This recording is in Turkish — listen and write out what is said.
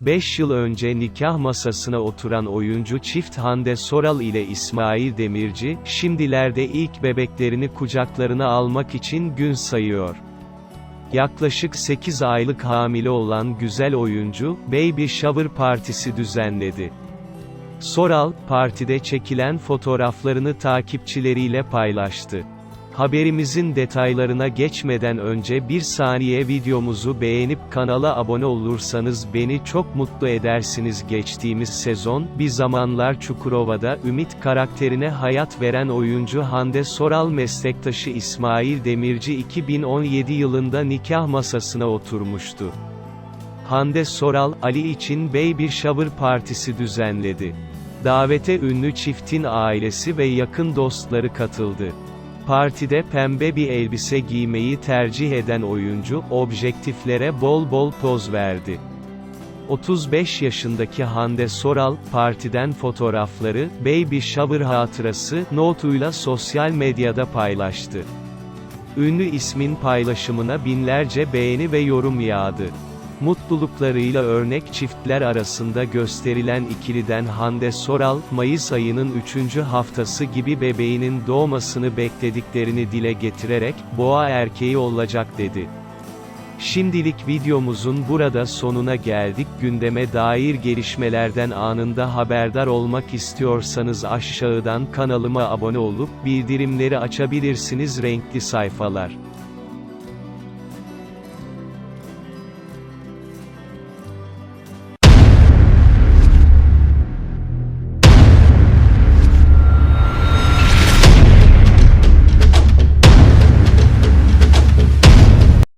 5 yıl önce nikah masasına oturan oyuncu çift Hande Soral ile İsmail Demirci, şimdilerde ilk bebeklerini kucaklarına almak için gün sayıyor. Yaklaşık 8 aylık hamile olan güzel oyuncu, Baby Shower partisi düzenledi. Soral, partide çekilen fotoğraflarını takipçileriyle paylaştı. Haberimizin detaylarına geçmeden önce bir saniye videomuzu beğenip kanala abone olursanız beni çok mutlu edersiniz. Geçtiğimiz sezon, bir zamanlar Çukurova'da Ümit karakterine hayat veren oyuncu Hande Soral meslektaşı İsmail Demirci 2017 yılında nikah masasına oturmuştu. Hande Soral, Ali için Baby Shower partisi düzenledi. Davete ünlü çiftin ailesi ve yakın dostları katıldı. Partide pembe bir elbise giymeyi tercih eden oyuncu, objektiflere bol bol poz verdi. 35 yaşındaki Hande Soral, partiden fotoğrafları, Baby Shower hatırası, notuyla sosyal medyada paylaştı. Ünlü ismin paylaşımına binlerce beğeni ve yorum yağdı. Mutluluklarıyla örnek çiftler arasında gösterilen ikiliden Hande Soral, Mayıs ayının 3. haftası gibi bebeğinin doğmasını beklediklerini dile getirerek, boğa erkeği olacak dedi. Şimdilik videomuzun burada sonuna geldik. Gündeme dair gelişmelerden anında haberdar olmak istiyorsanız aşağıdan kanalıma abone olup bildirimleri açabilirsiniz renkli sayfalar.